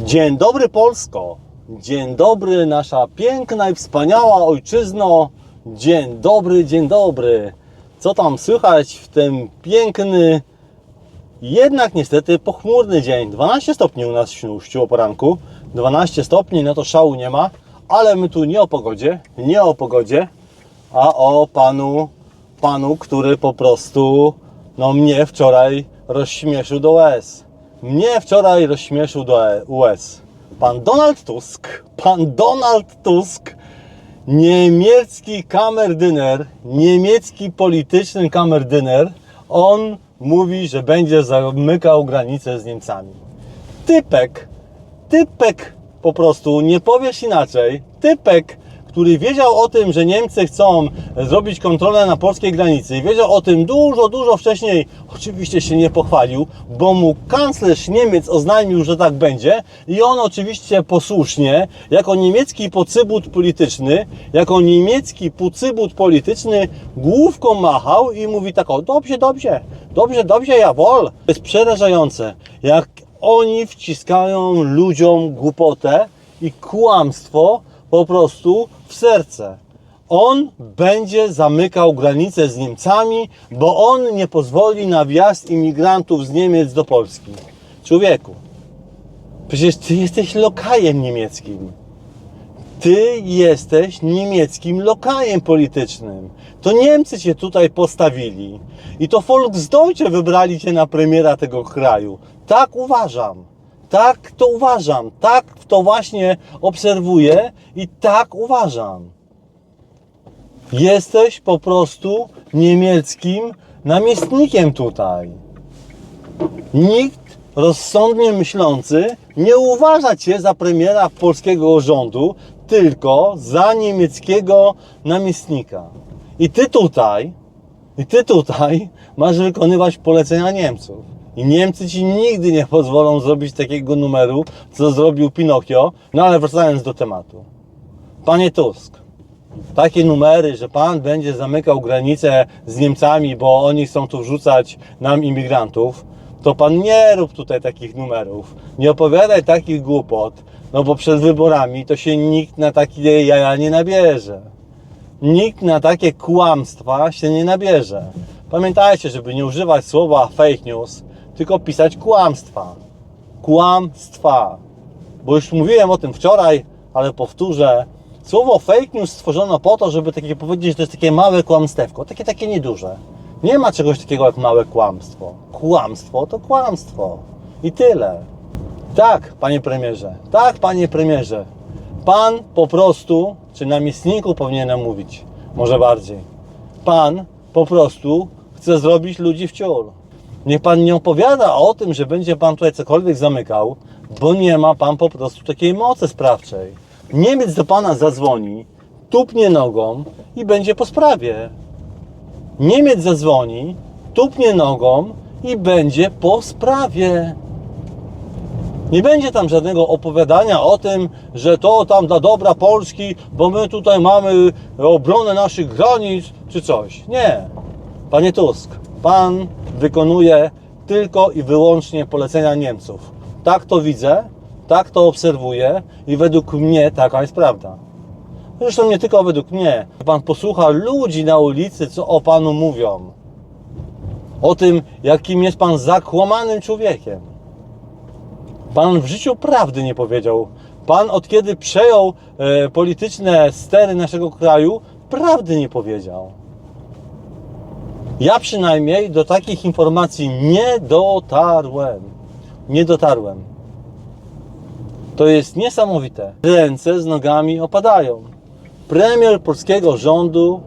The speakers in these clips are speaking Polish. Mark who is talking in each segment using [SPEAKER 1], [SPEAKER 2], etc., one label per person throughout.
[SPEAKER 1] Dzień dobry Polsko. Dzień dobry nasza piękna i wspaniała ojczyzno. Dzień dobry, dzień dobry. Co tam słychać w ten piękny, jednak niestety pochmurny dzień. 12 stopni u nas w Świnoujściu o poranku. 12 stopni, no to szału nie ma. Ale my tu nie o pogodzie, nie o pogodzie, a o panu, panu, który po prostu no mnie wczoraj rozśmieszył do łez. Mnie wczoraj rozśmieszył do łez. Pan Donald Tusk, pan Donald Tusk, niemiecki kamerdyner, niemiecki polityczny kamerdyner, on mówi, że będzie zamykał granice z Niemcami. Typek, typek po prostu, nie powiesz inaczej, typek, który wiedział o tym, że Niemcy chcą zrobić kontrolę na polskiej granicy wiedział o tym dużo, dużo wcześniej, oczywiście się nie pochwalił, bo mu kanclerz Niemiec oznajmił, że tak będzie i on oczywiście posłusznie, jako niemiecki pocybut polityczny, jako niemiecki pucybut polityczny główką machał i mówi tak o, dobrze, dobrze, dobrze, dobrze, jawol. To jest przerażające, jak oni wciskają ludziom głupotę i kłamstwo po prostu w serce. On będzie zamykał granice z Niemcami, bo on nie pozwoli na wjazd imigrantów z Niemiec do Polski. Człowieku, przecież ty jesteś lokajem niemieckim. Ty jesteś niemieckim lokajem politycznym. To Niemcy cię tutaj postawili. I to Volksdeutsche wybrali cię na premiera tego kraju. Tak uważam. Tak to uważam. Tak to właśnie obserwuję i tak uważam. Jesteś po prostu niemieckim namiestnikiem tutaj. Nikt rozsądnie myślący nie uważa Cię za premiera polskiego rządu, tylko za niemieckiego namiestnika. I Ty tutaj, i Ty tutaj masz wykonywać polecenia Niemców. I Niemcy Ci nigdy nie pozwolą zrobić takiego numeru, co zrobił Pinokio. No ale wracając do tematu. Panie Tusk, takie numery, że pan będzie zamykał granice z Niemcami, bo oni chcą tu wrzucać nam imigrantów, to pan nie rób tutaj takich numerów. Nie opowiadaj takich głupot, no bo przed wyborami to się nikt na takie jaja nie nabierze. Nikt na takie kłamstwa się nie nabierze. Pamiętajcie, żeby nie używać słowa fake news, tylko pisać kłamstwa. Kłamstwa. Bo już mówiłem o tym wczoraj, ale powtórzę. Słowo fake news stworzono po to, żeby takie powiedzieć, że to jest takie małe kłamstewko, takie takie nieduże. Nie ma czegoś takiego jak małe kłamstwo. Kłamstwo to kłamstwo. I tyle. Tak, panie premierze. Tak, panie premierze. Pan po prostu, czy namiestniku powinienem mówić, może bardziej. Pan po prostu chce zrobić ludzi w ciul. Niech pan nie opowiada o tym, że będzie pan tutaj cokolwiek zamykał, bo nie ma pan po prostu takiej mocy sprawczej. Niemiec do pana zadzwoni, tupnie nogą i będzie po sprawie. Niemiec zadzwoni, tupnie nogą i będzie po sprawie. Nie będzie tam żadnego opowiadania o tym, że to tam dla dobra Polski, bo my tutaj mamy obronę naszych granic czy coś. Nie. Panie Tusk, pan wykonuje tylko i wyłącznie polecenia Niemców. Tak to widzę, tak to obserwuję i według mnie taka jest prawda. Zresztą nie tylko według mnie. Pan posłucha ludzi na ulicy, co o panu mówią. O tym, jakim jest pan zakłamanym człowiekiem. Pan w życiu prawdy nie powiedział. Pan od kiedy przejął e, polityczne stery naszego kraju, prawdy nie powiedział. Ja przynajmniej do takich informacji nie dotarłem. Nie dotarłem. To jest niesamowite. Ręce z nogami opadają. Premier polskiego rządu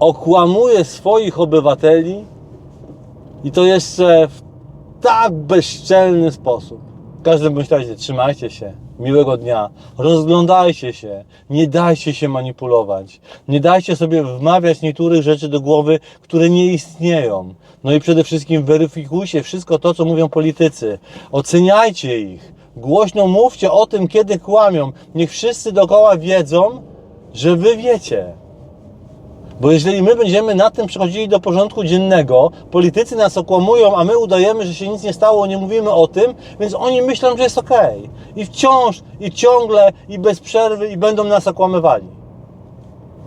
[SPEAKER 1] okłamuje swoich obywateli i to jeszcze w tak bezczelny sposób. W każdym bądź razie trzymajcie się. Miłego dnia. Rozglądajcie się. Nie dajcie się manipulować. Nie dajcie sobie wmawiać niektórych rzeczy do głowy, które nie istnieją. No i przede wszystkim weryfikujcie wszystko to, co mówią politycy. Oceniajcie ich. Głośno mówcie o tym, kiedy kłamią. Niech wszyscy dookoła wiedzą, że wy wiecie. Bo jeżeli my będziemy na tym przechodzili do porządku dziennego, politycy nas okłamują, a my udajemy, że się nic nie stało, nie mówimy o tym, więc oni myślą, że jest ok. I wciąż, i ciągle, i bez przerwy, i będą nas okłamywali.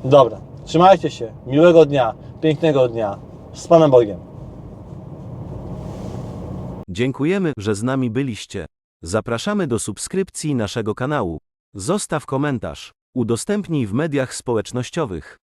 [SPEAKER 1] Dobra, trzymajcie się. Miłego dnia, pięknego dnia. Z Panem Bogiem.
[SPEAKER 2] Dziękujemy, że z nami byliście. Zapraszamy do subskrypcji naszego kanału. Zostaw komentarz. Udostępnij w mediach społecznościowych.